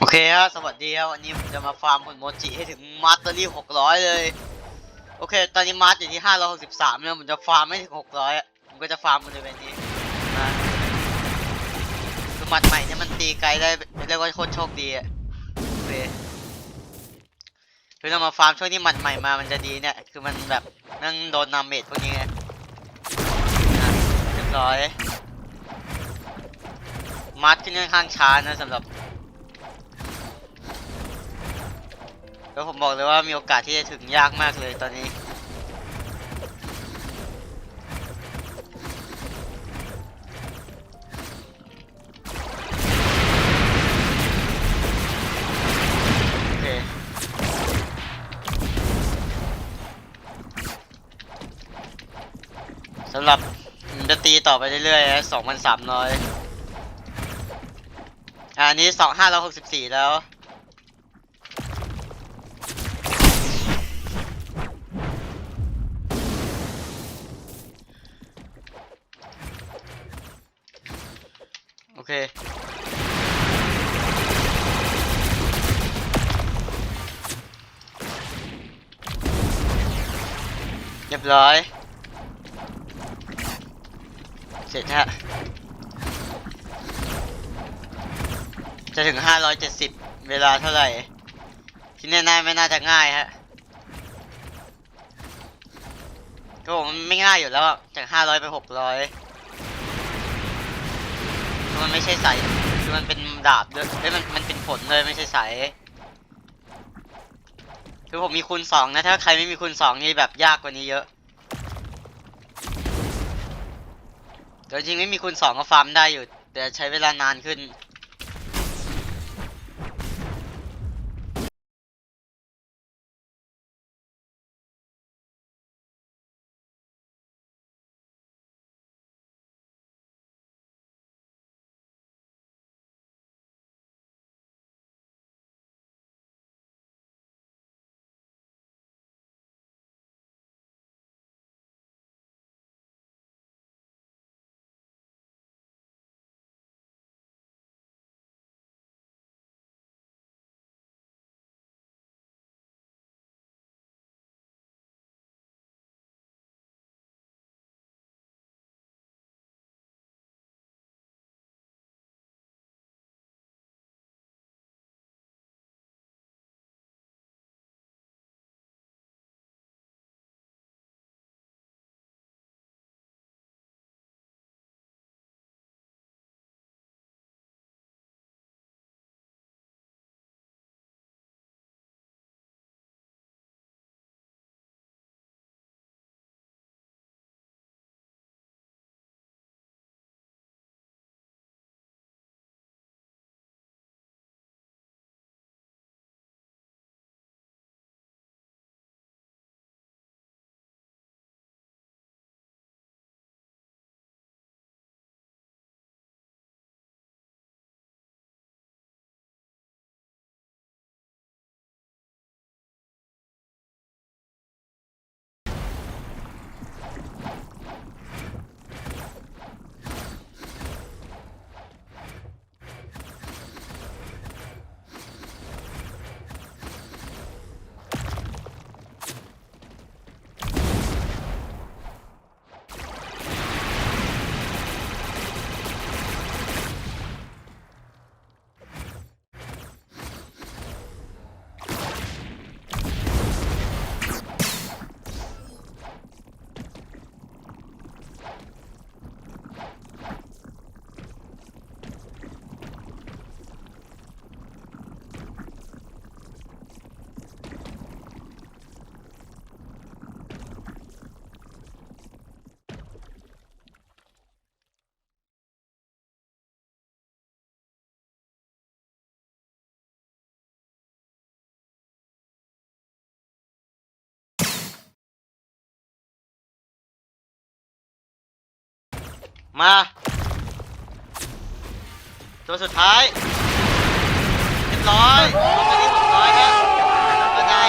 โอเคครับสวัสดีครับวันนี้ผมจะมาฟาร์มผลโมจิให้ถึงมาสเตอรี่หกร้อยเลย โอเค ตอนนี้มาสอยู่ที่ห้าร้อยหกสิบสามเนี่ยผมจะฟาร์มไม่ถึงหกร้อยผมก็จะฟาร์มบริเวณนี้นะคือมัดใหม่เนี่ยมันตีไกลได้เรียกว่าโคตรโชคดีอะโอเคคือเรามาฟาร์มช่วงที่มัดใหม่มามันจะดีเนี่ยคือมันแบบนั่งโดนนาเมจพวกนี้ไงเรียบร้อยมาร์ทขึ้นค่อนข้างช้านะสำหรับ แล้วผมบอกเลยว่ามีโอกาสที่จะถึงยากมากเลยตอนนี้โอเคสำหรับจะตีต่อไปเรื่อยๆสองพันสามร้อยอันนี้สองห้าร้อยหกสิบสี่แล้ว เค เรียบร้อย เสร็จฮะ จะถึง 570 เวลาเท่าไหร่ ที่แน่ๆไม่น่าจะง่ายฮะก็ผมไม่ง่ายอยู่แล้วจาก500 ไป 600 มันไม่ใช่สายคือมันเป็นดาบด้วยเอ้ยมันมันเป็นผลเลยไม่ใช่สายคือผมมีคูณสองนะ ถ้าใครไม่มีคูณสองนี่แบบยากกว่านี้เยอะแต่จริงๆไม่มีคูณสองก็ฟาร์มได้อยู่ แต่ใช้เวลานานขึ้น มา ตัวสุดท้ายเรียบร้อยลงไปที่หกร้อยครับแล้วก็ได้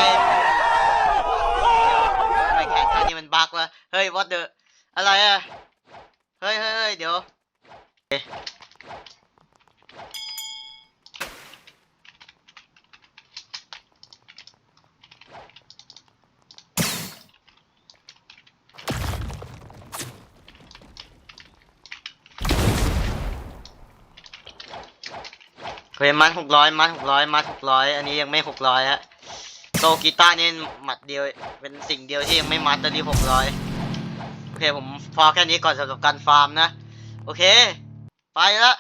ทำไมแขนข้างนี้มันบักวะเฮ้ย what the อะไรอะเฮ้ยเฮ้ยเฮ้ยเดี๋ยว เคยมัดหกร้อยมัดหกร้อยมัดหกร้อยอันนี้ยังไม่หกร้อยฮะโซกีตาร์นี่หมัดเดียวเป็นสิ่งเดียวที่ยังไม่มัดตอนนี้หกร้อยโอเคผมพอแค่นี้ก่อนสำหรับการฟาร์มนะ โอเค ไปละ